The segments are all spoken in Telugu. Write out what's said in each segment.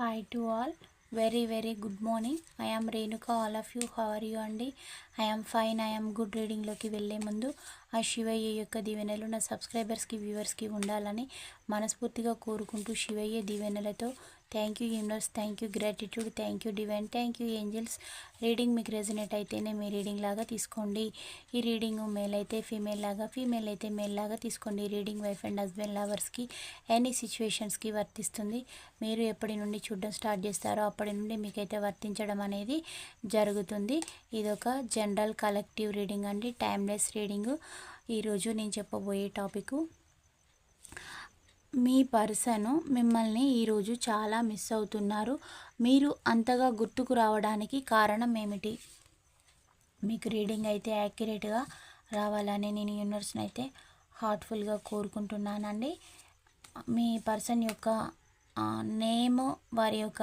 Hi to all very very good morning I am Renuka all of you how are you అండి I am fine I am good రీడింగ్లోకి వెళ్ళే ముందు. ఆ శివయ్య యొక్క దీవెనలు నా సబ్స్క్రైబర్స్కి వ్యూవర్స్కి ఉండాలని మనస్ఫూర్తిగా కోరుకుంటూ శివయ్య దీవెనలతో thank you universe thank you gratitude thank you divine thank you angels reading మీకు రెజనేట్ అయితేనే మీ రీడింగ్ లాగా తీసుకోండి. ఈ రీడింగ్ మేల్ అయితే ఫీమేల్ లాగా ఫీమేల్ అయితే మేల్ లాగా తీసుకోండి. రీడింగ్ వైఫ్ అండ్ హస్బెండ్ లవర్స్కి ఎనీ సిచ్యువేషన్స్కి వర్తిస్తుంది. మీరు ఎప్పటి నుండి చూడడం స్టార్ట్ చేస్తారో అప్పటి నుండి మీకైతే వర్తించడం అనేది జరుగుతుంది. ఇదొక జనరల్ కలెక్టివ్ రీడింగ్ అండి. టైమ్లెస్ రీడింగ్ ఈరోజు నేను చెప్పబోయే టాపిక్ మీ పర్సను మిమ్మల్ని ఈరోజు చాలా మిస్ అవుతున్నారు. మీరు అంతగా గుర్తుకు రావడానికి కారణం ఏమిటి? మీకు రీడింగ్ అయితే యాక్యురేట్గా రావాలని నేను యూనివర్స్ని అయితే హార్ట్ఫుల్గా కోరుకుంటున్నానండి. మీ పర్సన్ యొక్క నేమ్ వారి యొక్క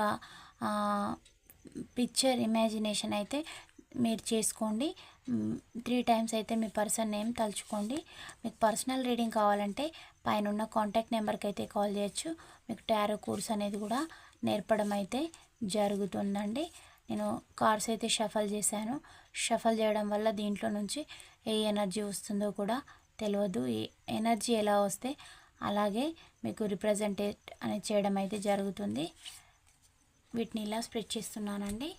పిక్చర్ ఇమాజినేషన్ అయితే మీరు చేసుకోండి. త్రీ టైమ్స్ అయితే మీ పర్సన్ నేమ్ తలుచుకోండి. మీకు పర్సనల్ రీడింగ్ కావాలంటే పైన ఉన్న కాంటాక్ట్ నెంబర్కి అయితే కాల్ చేయొచ్చు. మీకు టారో కోర్స్ అనేది కూడా నేర్పడం అయితే జరుగుతుందండి. నేను కార్డ్స్ అయితే షఫల్ చేశాను. షఫల్ చేయడం వల్ల దీంట్లో నుంచి ఏ ఎనర్జీ వస్తుందో కూడా తెలియదు. ఈ ఎనర్జీ ఎలా వస్తే అలాగే మీకు రిప్రజెంటేట్ అనేది చేయడం అయితే జరుగుతుంది. వీటిని ఇలా స్ప్రెడ్ చేస్తున్నానండి.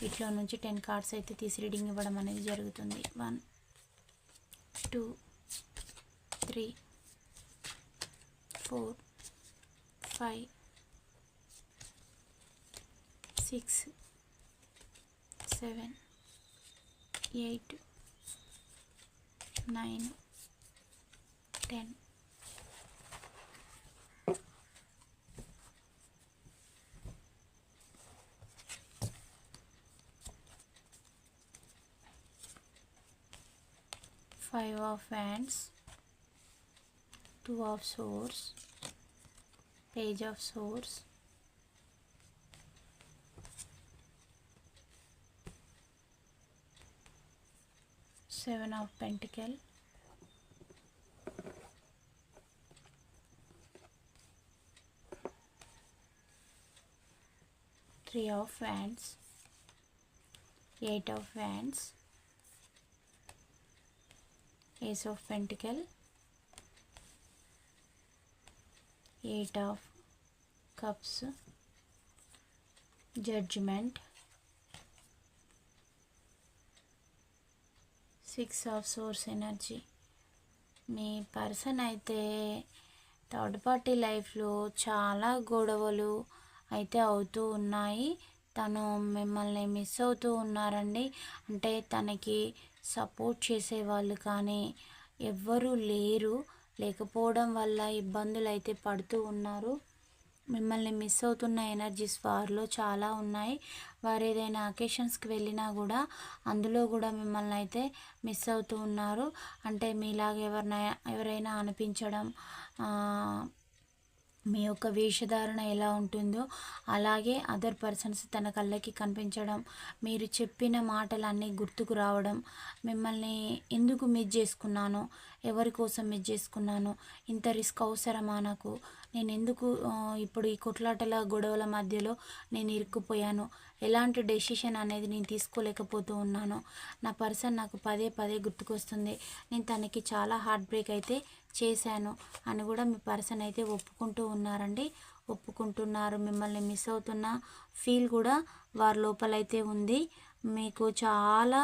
వీటిలో నుంచి టెన్ కార్డ్స్ అయితే తీసి రీడింగ్ ఇవ్వడం అనేది జరుగుతుంది. One two three Four, five, six, seven, eight, nine, ten. Five of hands two of swords. Page of swords. Seven of pentacle. Three of wands. Eight of wands. Ace of pentacle eight of cups judgement six of swords energy me person అయితే థర్డ్ పార్టీ లైఫ్లో చాలా గొడవలు అయితే అవుతూ ఉన్నాయి. తను మిమ్మల్ని మిస్ అవుతూ ఉన్నారండి. అంటే తనకి సపోర్ట్ చేసే వాళ్ళు కానీ ఎవ్వరూ లేరు. లేకపోవడం వల్ల ఇబ్బందులు అయితే పడుతూ ఉన్నారు. మిమ్మల్ని మిస్ అవుతున్న ఎనర్జీస్ వారిలో చాలా ఉన్నాయి. వారు ఏదైనా అకేషన్స్కి వెళ్ళినా కూడా అందులో కూడా మిమ్మల్ని అయితే మిస్ అవుతూ ఉన్నారు. అంటే మీలాగా ఎవరినైనా ఎవరైనా అనిపించడం మీ యొక్క వేషధారణ ఎలా ఉంటుందో అలాగే అదర్ పర్సన్స్ తన కళ్ళకి కనిపించడం మీరు చెప్పిన మాటలన్నీ గుర్తుకు రావడం మిమ్మల్ని ఎందుకు మిస్ చేసుకున్నాను ఎవరి కోసం మిస్ చేసుకున్నాను ఇంత రిస్క్ అవసరమా నాకు? నేను ఎందుకు ఇప్పుడు ఈ కొట్లాటల గొడవల మధ్యలో నేను ఇరుక్కుపోయాను? ఎలాంటి డెసిషన్ అనేది నేను తీసుకోలేకపోతూ ఉన్నాను? నా పర్సన్ నాకు పదే పదే గుర్తుకొస్తుంది. నేను తనకి చాలా హార్ట్ బ్రేక్ అయితే చేశాను అని కూడా మీ పర్సన్ అయితే ఒప్పుకుంటూ ఉన్నారండి. ఒప్పుకుంటున్నారు. మిమ్మల్ని మిస్ అవుతున్న ఫీల్ కూడా వారి లోపలైతే ఉంది. మీకు చాలా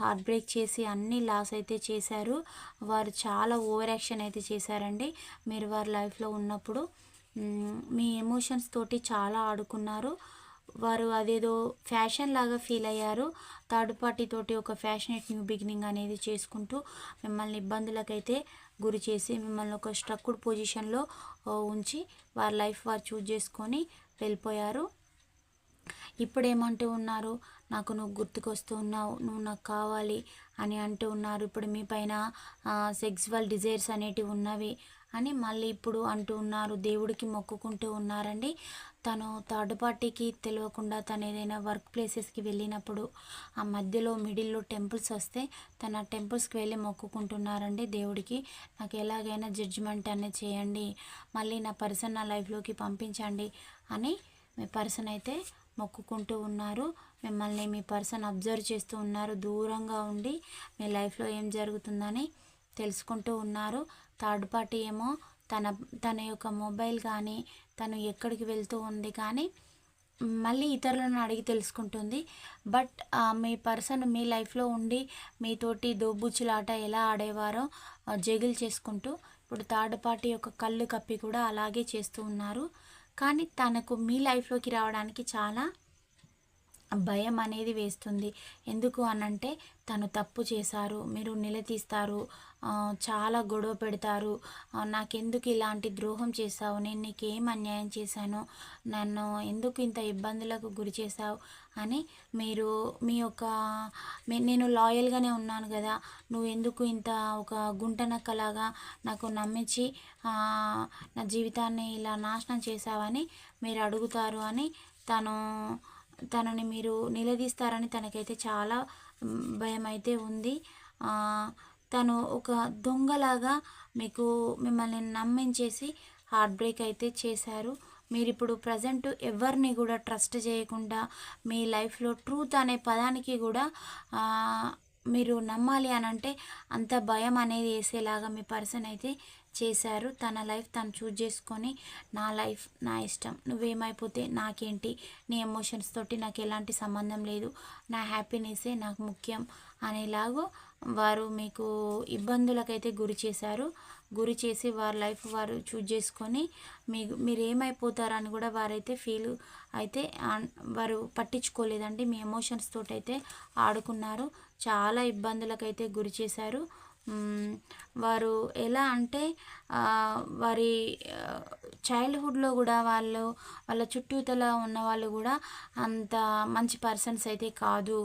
హార్ట్ బ్రేక్ చేసి అన్ని లాస్ అయితే చేశారు. వారు చాలా ఓవర్ యాక్షన్ అయితే చేశారండి. మీరు వారి లైఫ్లో ఉన్నప్పుడు మీ ఎమోషన్స్ తోటి చాలా ఆడుకున్నారు. వారు అదేదో ఫ్యాషన్ లాగా ఫీల్ అయ్యారు. థర్డ్ పార్టీ తోటి ఒక ఫ్యాషనేట్ న్యూ బిగినింగ్ అనేది చేసుకుంటూ మిమ్మల్ని ఇబ్బందులకైతే గురి చేసి మిమ్మల్ని ఒక స్ట్రక్డ్ పొజిషన్లో ఉంచి వారి లైఫ్ వారు చూజ్ చేసుకొని వెళ్ళిపోయారు. ఇప్పుడు ఏమంటూ ఉన్నారు? నాకు నువ్వు గుర్తుకొస్తూ ఉన్నావు నువ్వు నాకు కావాలి అని అంటూ ఉన్నారు. ఇప్పుడు మీ పైన సెక్సువల్ డిజైర్స్ అనేటివి ఉన్నవి అని మళ్ళీ ఇప్పుడు అంటూ ఉన్నారు. దేవుడికి మొక్కుకుంటూ ఉన్నారండి. తను థర్డ్ పార్టీకి తెలియకుండా తను ఏదైనా వర్క్ ప్లేసెస్కి వెళ్ళినప్పుడు ఆ మధ్యలో మిడిల్లో టెంపుల్స్ వస్తే తన టెంపుల్స్కి వెళ్ళి మొక్కుకుంటున్నారండి దేవుడికి. నాకు ఎలాగైనా జడ్జిమెంట్ అనేది చేయండి మళ్ళీ నా పర్సన్ నా లైఫ్లోకి పంపించండి అని మీ పర్సన్ అయితే మొక్కుకుంటూ ఉన్నారు. మిమ్మల్ని మీ పర్సన్ అబ్జర్వ్ చేస్తూ ఉన్నారు. దూరంగా ఉండి మీ లైఫ్లో ఏం జరుగుతుందని తెలుసుకుంటూ ఉన్నారు. థర్డ్ పార్టీ ఏమో తన తన యొక్క మొబైల్ కానీ తను ఎక్కడికి వెళ్తూ ఉంది కానీ మళ్ళీ ఇతరులను అడిగి తెలుసుకుంటుంది. బట్ మీ పర్సన్ మీ లైఫ్లో ఉండి మీతోటి దోబుచ్చులాట ఎలా ఆడేవారో జగిల్ చేసుకుంటూ ఇప్పుడు థర్డ్ పార్టీ యొక్క కళ్ళు కప్పి కూడా అలాగే చేస్తూ ఉన్నారు. కానీ తనకు మీ లైఫ్లోకి రావడానికి చాలా భయం అనేది వేస్తుంది. ఎందుకు అనంటే తను తప్పు చేశారు మీరు నిలదీస్తారు చాలా గొడవ పెడతారు. నాకెందుకు ఇలాంటి ద్రోహం చేశావు? నేను నీకేం అన్యాయం చేశాను? నన్ను ఎందుకు ఇంత ఇబ్బందులకు గురి చేశావు? అని మీరు మీ యొక్క నేను లాయల్గానే ఉన్నాను కదా. నువ్వు ఎందుకు ఇంత ఒక గుంటనక్కలాగా నాకు నమ్మించి నా జీవితాన్ని ఇలా నాశనం చేశావని మీరు అడుగుతారు అని తను తనని మీరు నిలదీస్తారని తనకైతే చాలా భయం అయితే ఉంది. తను ఒక దొంగలాగా మీకు మిమ్మల్ని నమ్మించేసి హార్ట్ బ్రేక్ అయితే చేశారు. మీరు ఇప్పుడు ప్రజెంట్ ఎవరిని కూడా ట్రస్ట్ చేయకుండా మీ లైఫ్లో ట్రూత్ అనే పదానికి కూడా మీరు నమ్మాలి అని అంటే అంత భయం అనేది వేసేలాగా మీ పర్సన్ అయితే చేశారు. తన లైఫ్ తను చూజ్ చేసుకొని నా లైఫ్ నా ఇష్టం నువ్వేమైపోతే నాకేంటి? నీ ఎమోషన్స్ తోటి నాకు ఎలాంటి సంబంధం లేదు. నా హ్యాపీనెస్సే నాకు ముఖ్యం అనేలాగో వారు మీకు ఇబ్బందులకైతే గురి చేశారు. గురి చేసి వారి లైఫ్ వారు చూజ్ చేసుకొని మీ మీరు ఏమైపోతారని కూడా వారైతే ఫీల్ అయితే వారు పట్టించుకోలేదండి. మీ ఎమోషన్స్ తోటైతే ఆడుకున్నారు. చాలా ఇబ్బందులకైతే గురి చేశారు. వారు ఎలా అంటే వారి చైల్డ్హుడ్లో కూడా వాళ్ళు వాళ్ళ చుట్టూతల ఉన్న వాళ్ళు కూడా అంత మంచి పర్సన్స్ అయితే కాదు.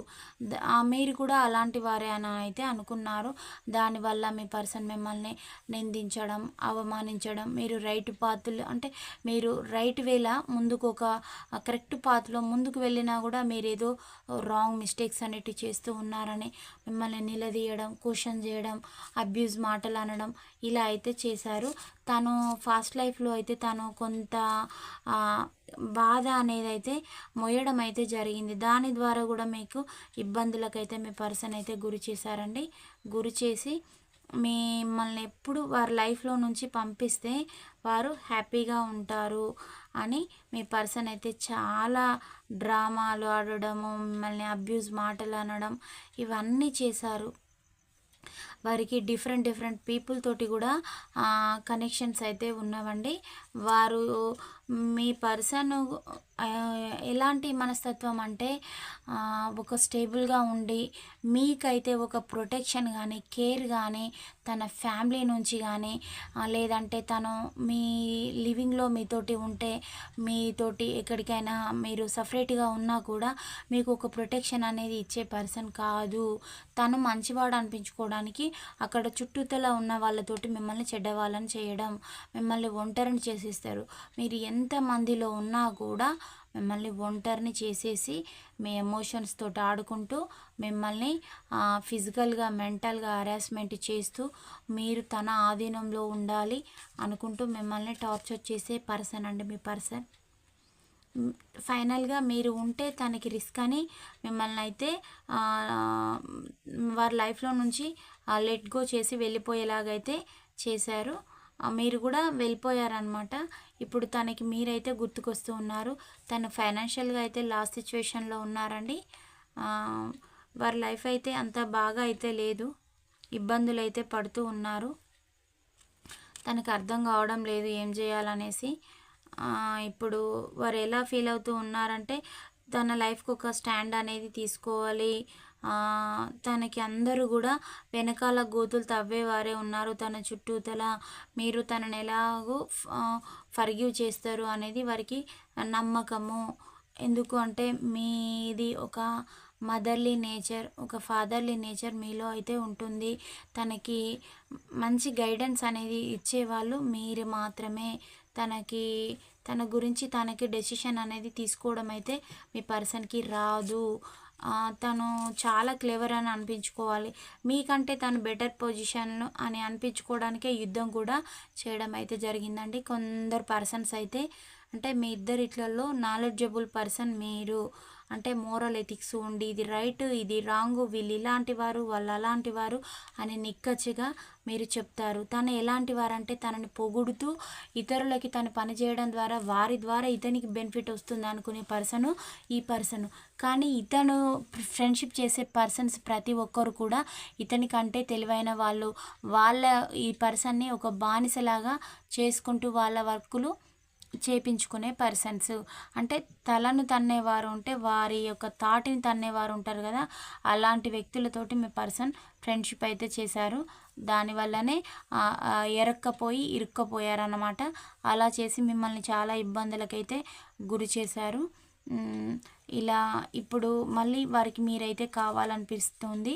మీరు కూడా అలాంటి వారే అని అయితే అనుకున్నారు. దానివల్ల మీ పర్సన్ మిమ్మల్ని నిందించడం అవమానించడం మీరు రైట్ పాత్రలు అంటే మీరు రైట్ వేళ ముందుకు ఒక కరెక్ట్ పాత్లో ముందుకు వెళ్ళినా కూడా మీరు ఏదో రాంగ్ మిస్టేక్స్ అనేటివి చేస్తూ ఉన్నారని మిమ్మల్ని నిలదీయడం క్వశ్చన్ చేయడం అబ్యూజ్ మాటలు అనడం ఇలా అయితే చేశారు. తను ఫాస్ట్ లైఫ్లో అయితే తను కొంత బాధ అనేది అయితే మొయ్యడం అయితే జరిగింది. దాని ద్వారా కూడా మీకు ఇబ్బందులకైతే మీ పర్సన్ అయితే గురి చేశారండి. గురి చేసి మిమ్మల్ని ఎప్పుడు వారి లైఫ్లో నుంచి పంపిస్తే వారు హ్యాపీగా ఉంటారు అని మీ పర్సన్ అయితే చాలా డ్రామాలు ఆడడము మిమ్మల్ని అబ్యూజ్ మాటలు అనడం ఇవన్నీ చేశారు. వారికి డిఫరెంట్ డిఫరెంట్ పీపుల్ తోటి కూడా కనెక్షన్స్ అయితే ఉన్నవండి. వారు మీ పర్సన్ ఎలాంటి మనస్తత్వం అంటే ఒక స్టేబుల్గా ఉండి మీకైతే ఒక ప్రొటెక్షన్ కానీ కేర్ కానీ తన ఫ్యామిలీ నుంచి కానీ లేదంటే తను మీ లివింగ్లో మీతోటి ఉంటే మీతోటి ఎక్కడికైనా మీరు సపరేట్గా ఉన్నా కూడా మీకు ఒక ప్రొటెక్షన్ అనేది ఇచ్చే పర్సన్ కాదు. తను మంచివాడు అనిపించుకోవడానికి అక్కడ చుట్టూతల ఉన్న వాళ్ళతోటి మిమ్మల్ని చెడ్డవాళ్ళని చేయడం మిమ్మల్ని ఒంటరిని చేసేస్తారు. మీరు ఎంతమందిలో ఉన్నా కూడా మిమ్మల్ని ఒంటరిని చేసేసి మీ ఎమోషన్స్ తోటి ఆడుకుంటూ మిమ్మల్ని ఫిజికల్గా మెంటల్గా హరాస్మెంట్ చేస్తూ మీరు తన ఆధీనంలో ఉండాలి అనుకుంటూ మిమ్మల్ని టార్చర్ చేసే పర్సన్ అండి మీ పర్సన్ ఫైనల్గా మీరు ఉంటే తనకి రిస్క్ అని మిమ్మల్ని అయితే వారి లైఫ్లో నుంచి లెట్ గో చేసి వెళ్ళిపోయేలాగైతే చేశారు. మీరు కూడా వెళ్ళిపోయారనమాట ఇప్పుడు తనకి మీరైతే గుర్తుకొస్తూ ఉన్నారు. తను ఫైనాన్షియల్గా అయితే లాస్ట్ సిచ్యువేషన్లో ఉన్నారండి. వారి లైఫ్ అయితే అంత బాగా అయితే లేదు. ఇబ్బందులు అయితే పడుతూ ఉన్నారు. తనకు అర్థం కావడం లేదు ఏం చేయాలనేసి. ఇప్పుడు వారు ఎలా ఫీల్ అవుతూ ఉన్నారంటే తన లైఫ్కి ఒక స్టాండ్ అనేది తీసుకోవాలి. తనకి అందరూ కూడా వెనకాల గోతులు తవ్వేవారే ఉన్నారు. తన చుట్టూతల మీరు తనని ఎలాగో ఫర్గివ్ చేస్తారు అనేది వారికి నమ్మకము. ఎందుకు అంటే మీది ఒక మదర్లీ నేచర్ ఒక ఫాదర్లీ నేచర్ మీలో అయితే ఉంటుంది. తనకి మంచి గైడెన్స్ అనేది ఇచ్చేవాళ్ళు మీరు మాత్రమే. తనకి తన గురించి తనకి డెసిషన్ అనేది తీసుకోవడం అయితే మీ పర్సన్కి రాదు. తను చాలా క్లెవర్ అని అనిపించుకోవాలి. మీకంటే తను బెటర్ పొజిషన్లో అని అనిపించుకోవడానికే యుద్ధం కూడా చేయడం అయితే జరిగిందండి. కొందరు పర్సన్స్ అయితే అంటే మీ ఇద్దరిట్లలో నాలెడ్జబుల్ పర్సన్ మీరు. అంటే మోరల్ ఎథిక్స్ ఉండి ఇది రైట్ ఇది రాంగ్ వీళ్ళు ఇలాంటి వారు వాళ్ళు అలాంటి వారు అని నిక్కచ్చిగా మీరు చెప్తారు. తను ఎలాంటి వారంటే తనని పొగుడుతూ ఇతరులకి తను పనిచేయడం ద్వారా వారి ద్వారా ఇతనికి బెనిఫిట్ వస్తుంది అనుకునే పర్సను ఈ పర్సను కానీ ఇతను ఫ్రెండ్షిప్ చేసే పర్సన్స్ ప్రతి ఒక్కరు కూడా ఇతని కంటే తెలివైన వాళ్ళు. వాళ్ళ ఈ పర్సన్ని ఒక బానిసలాగా చేసుకుంటూ వాళ్ళ వర్కులు చేపించుకునే పర్సన్స్ అంటే తలను తన్నేవారు ఉంటే వారి యొక్క తాటిని తన్నేవారు ఉంటారు కదా అలాంటి వ్యక్తులతోటి మీ పర్సన్ ఫ్రెండ్షిప్ అయితే చేశారు. దానివల్లనే ఎరక్కపోయి ఇరుక్కపోయారన్నమాట. అలా చేసి మిమ్మల్ని చాలా ఇబ్బందులకైతే గురి చేశారు. ఇలా ఇప్పుడు మళ్ళీ వారికి మీరైతే కావాలనిపిస్తుంది.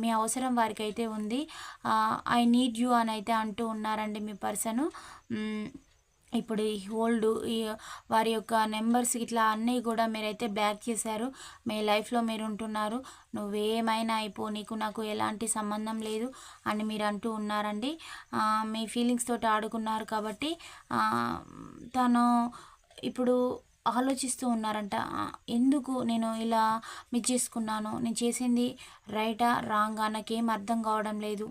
మీ అవసరం వారికైతే ఉంది. ఐ నీడ్ యూ అని అయితే అంటూ ఉన్నారండి మీ పర్సను ఇప్పుడు ఈ ఓల్డ్ ఈ వారి యొక్క నెంబర్స్ ఇట్లా అన్నీ కూడా మీరైతే బ్యాక్ చేశారు. మీ లైఫ్లో మీరు ఉంటున్నారు నువ్వేమైనా అయిపో నీకు నాకు ఎలాంటి సంబంధం లేదు అని మీరు అంటూ ఉన్నారండి మీ ఫీలింగ్స్ తోటి ఆడుకున్నారు కాబట్టి తను ఇప్పుడు ఆలోచిస్తూ ఉన్నారంట ఎందుకు నేను ఇలా మిస్ చేసుకున్నాను? నేను చేసింది రైటా రాంగా? నాకేం అర్థం కావడం లేదు.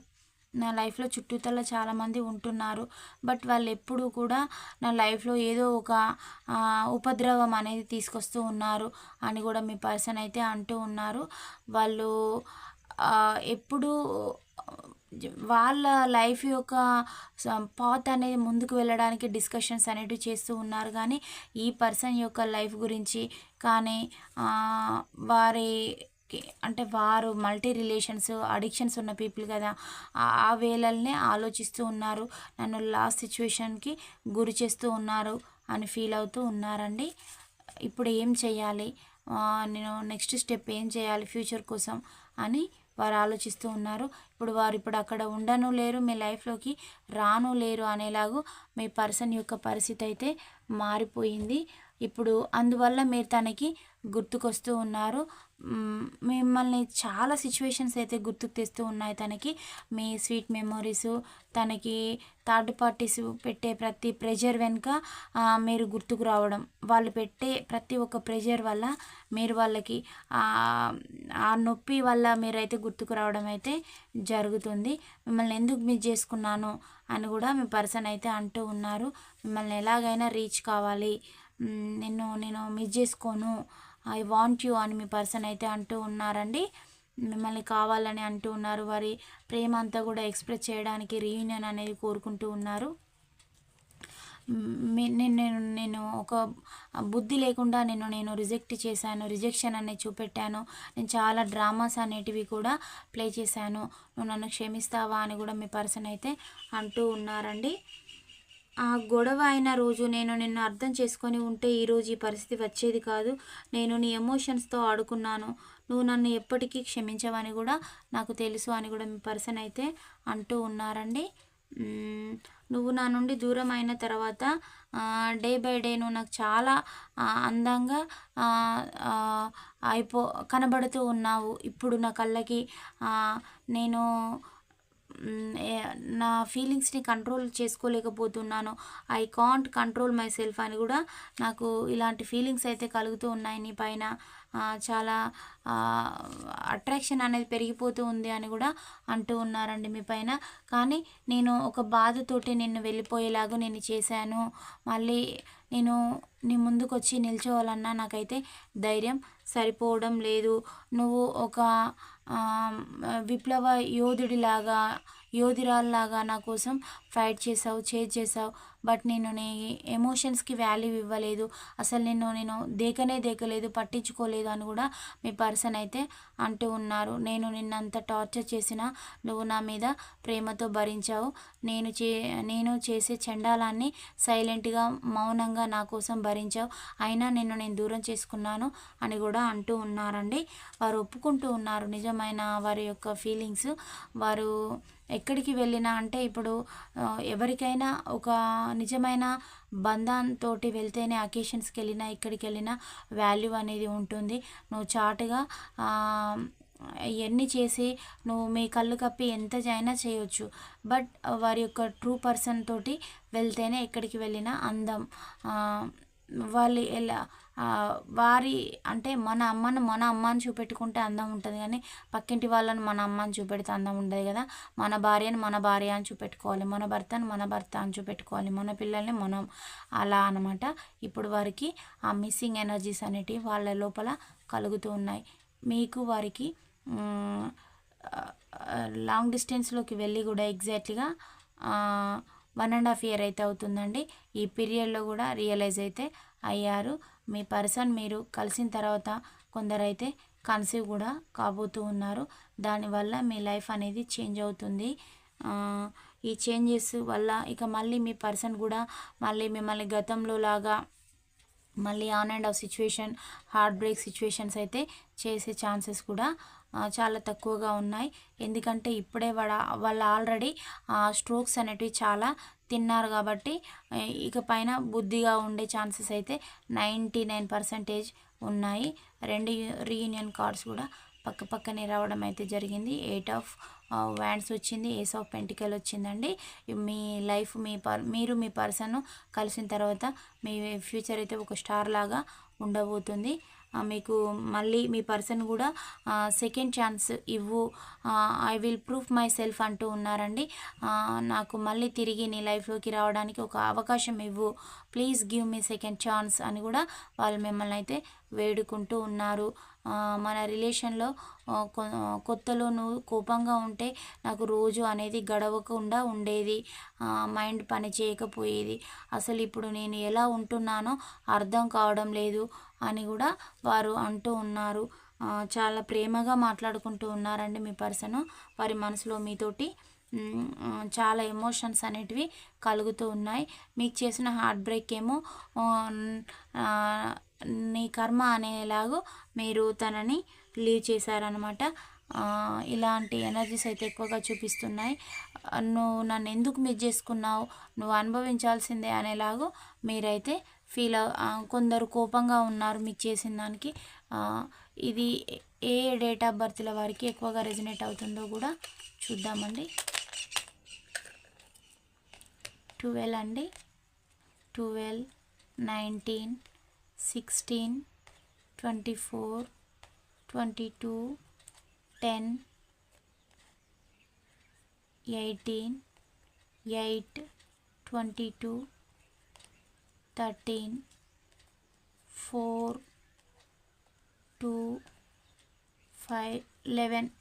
నా లైఫ్లో చుట్టూతల చాలామంది ఉంటున్నారు. బట్ వాళ్ళు ఎప్పుడూ కూడా నా లైఫ్లో ఏదో ఒక ఉపద్రవం అనేది తీసుకొస్తూ ఉన్నారు అని కూడా మీ పర్సన్ అయితే అంటూ ఉన్నారు. వాళ్ళు ఎప్పుడు వాళ్ళ లైఫ్ యొక్క పాత్ అనేది ముందుకు వెళ్ళడానికి డిస్కషన్స్ అనేవి చేస్తూ ఉన్నారు. కానీ ఈ పర్సన్ యొక్క లైఫ్ గురించి కానీ వారి అంటే వారు మల్టీ రిలేషన్స్ అడిక్షన్స్ ఉన్న పీపుల్ కదా ఆ వేళల్నే ఆలోచిస్తూ ఉన్నారు. నన్ను లాస్ట్ సిచ్యువేషన్కి గురి చేస్తూ ఉన్నారు అని ఫీల్ అవుతూ ఉన్నారండి. ఇప్పుడు ఏం చేయాలి? నేను నెక్స్ట్ స్టెప్ ఏం చేయాలి ఫ్యూచర్ కోసం అని వారు ఆలోచిస్తూ ఉన్నారు. ఇప్పుడు వారు ఇప్పుడు అక్కడ ఉండను లేరు మీ లైఫ్లోకి రాను లేరు అనేలాగు మీ పర్సన్ యొక్క పరిస్థితి అయితే మారిపోయింది. ఇప్పుడు అందువల్ల మీరు తనకి గుర్తుకొస్తూ ఉన్నారు. మిమ్మల్ని చాలా సిచ్యువేషన్స్ అయితే గుర్తుకు తెస్తూ ఉన్నాయి తనకి. మీ స్వీట్ మెమొరీస్ తనకి థర్డ్ పార్టీస్ పెట్టే ప్రతి ప్రెషర్ వెనుక మీరు గుర్తుకు రావడం. వాళ్ళు పెట్టే ప్రతి ఒక్క ప్రెషర్ వల్ల మీరు వాళ్ళకి ఆ నొప్పి వల్ల మీరైతే గుర్తుకు రావడం అయితే జరుగుతుంది. మిమ్మల్ని ఎందుకు మిస్ చేసుకున్నాను అని కూడా మీ పర్సన్ అయితే అంటూ ఉన్నారు. మిమ్మల్ని ఎలాగైనా రీచ్ కావాలి. నిన్ను నేను మిస్ చేసుకోను. ఐ వాంట్ యూ అని మీ పర్సన్ అయితే అంటూ ఉన్నారండి. మిమ్మల్ని కావాలని అంటూ ఉన్నారు. వారి ప్రేమ అంతా కూడా ఎక్స్ప్రెస్ చేయడానికి రీయూనియన్ అనేది కోరుకుంటూ ఉన్నారు. నేను నేను ఒక బుద్ధి లేకుండా నేను నేను రిజెక్ట్ చేశాను. రిజెక్షన్ అనేది చూపెట్టాను. నేను చాలా డ్రామాస్ అనేటివి కూడా ప్లే చేశాను. నువ్వు నన్ను క్షమిస్తావా అని కూడా మీ పర్సన్ అయితే అంటూ ఉన్నారండి. ఆ గొడవ అయిన రోజు నేను నిన్ను అర్థం చేసుకొని ఉంటే ఈరోజు ఈ పరిస్థితి వచ్చేది కాదు. నేను నీ ఎమోషన్స్తో ఆడుకున్నాను. నువ్వు నన్ను ఎప్పటికీ క్షమించవని కూడా నాకు తెలుసు అని కూడా మీ పర్సన్ అయితే అంటూ ఉన్నారండి. నువ్వు నా నుండి దూరం అయిన తర్వాత డే బై డే నువ్వు నాకు చాలా అందంగా అయిపో కనబడుతూ ఉన్నావు. ఇప్పుడు నా కళ్ళకి నేను నా ఫీలింగ్స్ని కంట్రోల్ చేసుకోలేకపోతున్నాను. I can't control myself అని కూడా నాకు ఇలాంటి ఫీలింగ్స్ అయితే కలుగుతూ ఉన్నాయి నీ పైన. చాలా అట్రాక్షన్ అనేది పెరిగిపోతూ ఉంది అని కూడా అంటూ ఉన్నారండి మీ పైన. కానీ నేను ఒక బాధతోటి నిన్ను వెళ్ళిపోయేలాగా నేను చేశాను. మళ్ళీ నేను నీ ముందుకు వచ్చి నిల్చోవాలన్నా నాకైతే ధైర్యం సరిపోవడం లేదు. నువ్వు ఒక విప్లవ యోధుడిలాగా యోధురాల్లాగా నా కోసం ఫైట్ చేసావు చేజ్ చేసావు బట్ నేను నీ ఎమోషన్స్కి వాల్యూ ఇవ్వలేదు. అసలు నిన్ను నేను దేకనే దేకలేదు పట్టించుకోలేదు అని కూడా మీ పర్సన్ అయితే అంటూ ఉన్నారు. నేను నిన్నంత టార్చర్ చేసినా నువ్వు నా మీద ప్రేమతో భరించావు. నేను చే నేను చేసే చండాలాన్ని సైలెంట్గా మౌనంగా నా కోసం భరించావు. అయినా నిన్ను నేను దూరం చేసుకున్నాను అని కూడా అంటూ ఉన్నారండి. వారు ఒప్పుకుంటూ ఉన్నారు. నిజమైన వారి యొక్క ఫీలింగ్స్ వారు ఎక్కడికి వెళ్ళినా అంటే ఇప్పుడు ఎవరికైనా ఒక నిజమైన బంధంతో వెళ్తేనే అకేషన్స్కి వెళ్ళినా ఎక్కడికి వెళ్ళినా వాల్యూ అనేది ఉంటుంది. నువ్వు చాటుగా ఇవన్నీ చేసి నువ్వు మీ కళ్ళు కప్పి ఎంత అయినా చేయొచ్చు. బట్ వారి యొక్క ట్రూ పర్సన్ తోటి వెళ్తేనే ఎక్కడికి వెళ్ళినా అందం. వాళ్ళు ఎలా వారి అంటే మన అమ్మను మన అమ్మని చూపెట్టుకుంటే అందం ఉంటుంది కానీ పక్కింటి వాళ్ళని మన అమ్మని చూపెడితే అందం ఉండదు కదా. మన భార్యను మన భార్య అని చూపెట్టుకోవాలి మన భర్తను మన భర్త అని చూపెట్టుకోవాలి మన పిల్లల్ని మనం అలా అనమాట ఇప్పుడు వారికి ఆ మిస్సింగ్ ఎనర్జీస్ అనేటివి వాళ్ళ లోపల కలుగుతూ ఉన్నాయి. మీకు వారికి లాంగ్ డిస్టెన్స్లోకి వెళ్ళి కూడా ఎగ్జాక్ట్లీగా వన్ అండ్ హాఫ్ ఇయర్ అయితే అవుతుందండి. ఈ పీరియడ్లో కూడా రియలైజ్ అయితే అయ్యారు. మీ పర్సన్ మీరు కలిసిన తర్వాత కొందరైతే కన్సీవ్ కూడా కాబోతూ ఉన్నారు. దానివల్ల మీ లైఫ్ అనేది చేంజ్ అవుతుంది. ఈ చేంజెస్ వల్ల ఇక మళ్ళీ మీ పర్సన్ కూడా మళ్ళీ మిమ్మల్ని గతంలో లాగా మళ్ళీ on and off situation heartbreak situations అయితే చేసే ఛాన్సెస్ కూడా చాలా తక్కువగా ఉన్నాయి. ఎందుకంటే ఇప్పుడే వాళ్ళ వాళ్ళు ఆల్రెడీ స్ట్రోక్స్ అనేటివి చాలా తిన్నారు కాబట్టి ఇక పైన బుద్ధిగా ఉండే ఛాన్సెస్ అయితే నైంటీ నైన్ పర్సెంటేజ్ ఉన్నాయి. రెండు రీయూనియన్ కార్డ్స్ కూడా పక్క పక్కనే రావడం అయితే జరిగింది. ఎయిట్ ఆఫ్ వ్యాండ్స్ వచ్చింది ఏస్ ఆఫ్ పెంటికల్ వచ్చిందండి. మీ లైఫ్ మీ పర్ మీరు మీ పర్సన్ కలిసిన తర్వాత మీ ఫ్యూచర్ అయితే ఒక స్టార్ లాగా ఉండబోతుంది. మీకు మళ్ళీ మీ పర్సన్ కూడా సెకండ్ ఛాన్స్ ఇవ్వు. I will proof myself అంటూ ఉన్నారండి. నాకు మళ్ళీ తిరిగి నీ లైఫ్లోకి రావడానికి ఒక అవకాశం ఇవ్వు. Please give me second chance అని కూడా వాళ్ళు మిమ్మల్ని అయితే వేడుకుంటూ ఉన్నారు. మన రిలేషన్లో కొత్తలో నువ్వు కోపంగా ఉంటే నాకు రోజు అనేది గడవకుండా ఉండేది. మైండ్ పని చేయకపోయేది. అసలు ఇప్పుడు నేను ఎలా ఉంటున్నానో అర్థం కావడం లేదు. అని కూడా వారు అంటూ ఉన్నారు. చాలా ప్రేమగా మాట్లాడుకుంటూ ఉన్నారండి మీ పర్సన్. వారి మనసులో మీతోటి చాలా ఎమోషన్స్ అనేటివి కలుగుతూ ఉన్నాయి. మీకు చేసిన హార్ట్ బ్రేక్ ఏమో నీ కర్మ అనేలాగూ మీరు తనని లీవ్ చేశారనమాట ఇలాంటి ఎనర్జీస్ అయితే ఎక్కువగా చూపిస్తున్నాయి. నువ్వు నన్ను ఎందుకు మిస్ చేసుకున్నావు? నువ్వు అనుభవించాల్సిందే అనేలాగో మీరైతే ఫీల్ కొందరు కోపంగా ఉన్నారు మీకు చేసిన దానికి. ఇది ఏ డేట్ ఆఫ్ బర్త్ల వారికి ఎక్కువగా రెజినేట్ అవుతుందో కూడా చూద్దామండి. ట్వెల్వ్ అండి. Twelve nineteen sixteen twenty four twenty two 10 18 8 22 13 4 2 5 11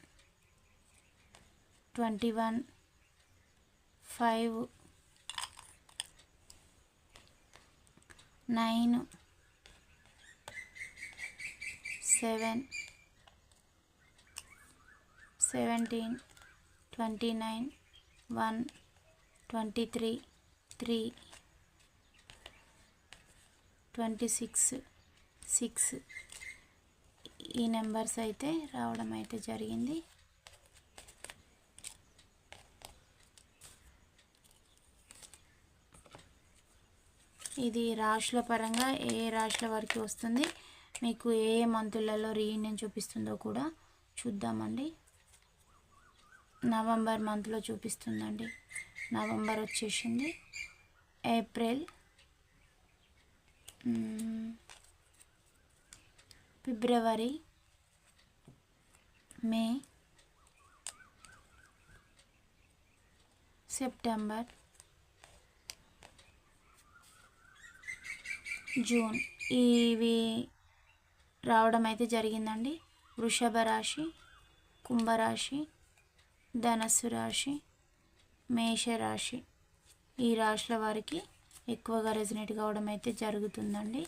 21 5 9 7 seventeen twenty nine one twenty three three twenty six six ఈ నెంబర్స్ అయితే రావడం అయితే జరిగింది. ఇది రాశుల పరంగా ఏ రాశుల వరకు వస్తుంది మీకు ఏ మంతులలో రీయూనియన్ చూపిస్తుందో కూడా చూద్దామండి. నవంబర్ మంత్లో చూపిస్తుందండి. నవంబర్ వచ్చేసింది. April. February. May. September. June. ఇవి రావడం అయితే జరిగిందండి. వృషభ రాశి కుంభరాశి ధనస్సు రాశి మేషరాశి ఈ రాశుల వారికి ఎక్కువగా రెజినేట్ కావడం అయితే జరుగుతుందండి.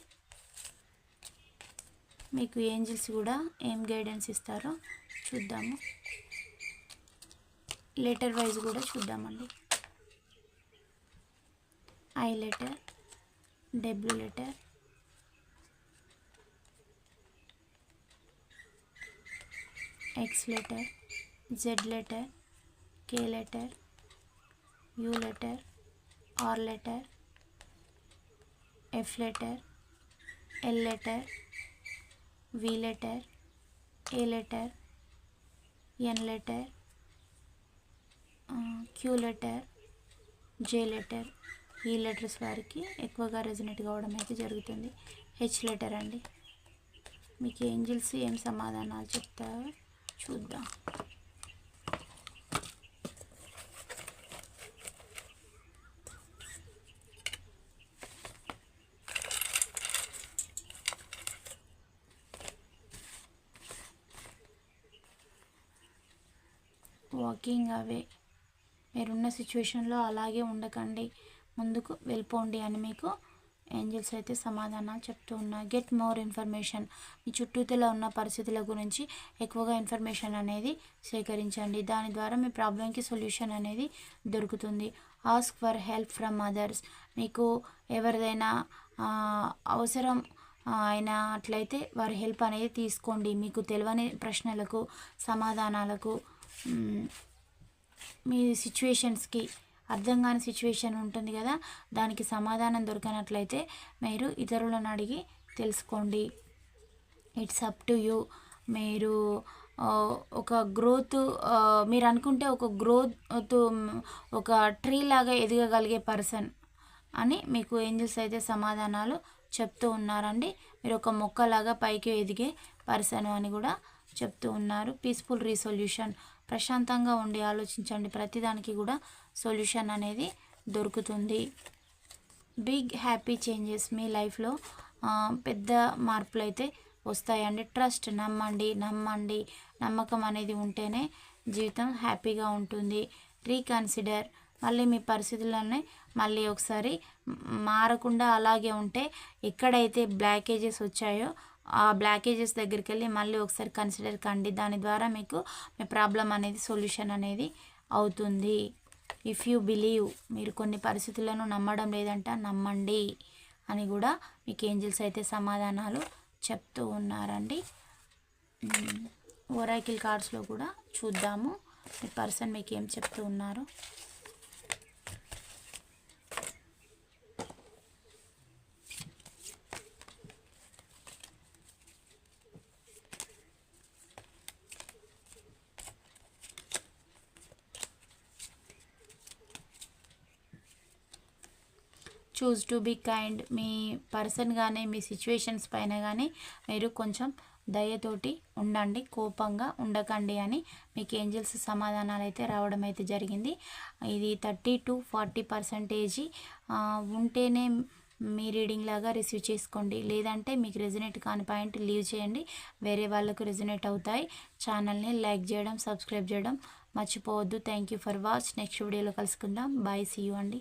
మీకు ఏంజిల్స్ కూడా ఏం గైడెన్స్ ఇస్తారో చూద్దాము. లెటర్ వైజ్ కూడా చూద్దామండి. I letter W letter. X letter. Z letter K letter U letter R letter F letter L letter V letter A letter N letter Q letter J letter E letters వారికి ఎక్కువగా రెజినేట్ కావడం అయితే జరుగుతుంది. హెచ్ లెటర్ అండి. మీకు ఏంజిల్స్ ఏం సమాధానాలు చెప్తారో చూద్దాం. Walking away. మీరున్న సిచ్యువేషన్లో అలాగే ఉండకండి. ముందుకు వెళ్ళిపోండి అని మీకు ఏంజల్స్ అయితే సమాధానాలు చెప్తూ ఉన్నాయి గెట్ మోర్ ఇన్ఫర్మేషన్. మీ చుట్టూతలో ఉన్న పరిస్థితుల గురించి ఎక్కువగా ఇన్ఫర్మేషన్ అనేది సేకరించండి. దాని ద్వారా మీ ప్రాబ్లంకి సొల్యూషన్ అనేది దొరుకుతుంది. Ask for help from others. మీకు ఎవరిదైనా అవసరం అయినట్లయితే వారి హెల్ప్ అనేది తీసుకోండి. మీకు తెలియని ప్రశ్నలకు సమాధానాలకు మీ సిచ్యువేషన్స్కి అర్థం కాని సిచ్యువేషన్ ఉంటుంది కదా దానికి సమాధానం దొరకనట్లయితే మీరు ఇతరులను అడిగి తెలుసుకోండి. It's up to you. మీరు ఒక గ్రోత్ మీరు అనుకుంటే ఒక గ్రోత్ ఒక ట్రీ లాగా ఎదగగలిగే పర్సన్ అని మీకు ఏంజల్స్ అయితే సమాధానాలు చెప్తూ ఉన్నారండి. మీరు ఒక మొక్కలాగా పైకి ఎదిగే పర్సన్ అని కూడా చెప్తూ ఉన్నారు. పీస్ఫుల్ రీసొల్యూషన్ ప్రశాంతంగా ఉండి ఆలోచించండి. ప్రతిదానికి కూడా సొల్యూషన్ అనేది దొరుకుతుంది. బిగ్ హ్యాపీ చేంజెస్ మీ లైఫ్లో పెద్ద మార్పులు అయితే వస్తాయండి. ట్రస్ట్ నమ్మండి నమ్మండి. నమ్మకం అనేది ఉంటేనే జీవితం హ్యాపీగా ఉంటుంది. రీకన్సిడర్. మళ్ళీ మీ పరిస్థితులనే మళ్ళీ ఒకసారి మారకుండా అలాగే ఉంటే ఎక్కడైతే బ్లాకేజెస్ వచ్చాయో బ్లాకేజెస్ దగ్గరికి వెళ్ళి మళ్ళీ ఒకసారి కన్సిడర్ కండి. దాని ద్వారా మీకు మీ ప్రాబ్లం అనేది సొల్యూషన్ అనేది అవుతుంది. ఇఫ్ యూ బిలీవ్ మీరు కొన్ని పరిస్థితులను నమ్మడం లేదంట నమ్మండి అని కూడా మీకు ఏంజిల్స్ అయితే సమాధానాలు చెప్తూ ఉన్నారండి. ఓరాకిల్ కార్డ్స్లో కూడా చూద్దాము. మీ పర్సన్ మీకు ఏం చెప్తూ ఉన్నారు? చూస్ టు బీ కైండ్ మీ పర్సన్ కానీ మీ సిచ్యువేషన్స్ పైన కానీ మీరు కొంచెం దయతోటి ఉండండి కోపంగా ఉండకండి అని మీకు ఏంజల్స్ సమాధానాలు అయితే రావడం అయితే జరిగింది. ఇది థర్టీ టు ఫార్టీ పర్సంటేజీ ఉంటేనే మీ రీడింగ్ లాగా రిసీవ్ చేసుకోండి. లేదంటే మీకు రెజినేట్ కాని పాయింట్ లీవ్ చేయండి. వేరే వాళ్ళకు రెజినేట్ అవుతాయి. ఛానల్ని లైక్ చేయడం సబ్స్క్రైబ్ చేయడం మర్చిపోవద్దు. Thank you for watch next వీడియోలో కలుసుకుందాం. బాయ్ సీ యూ అండి.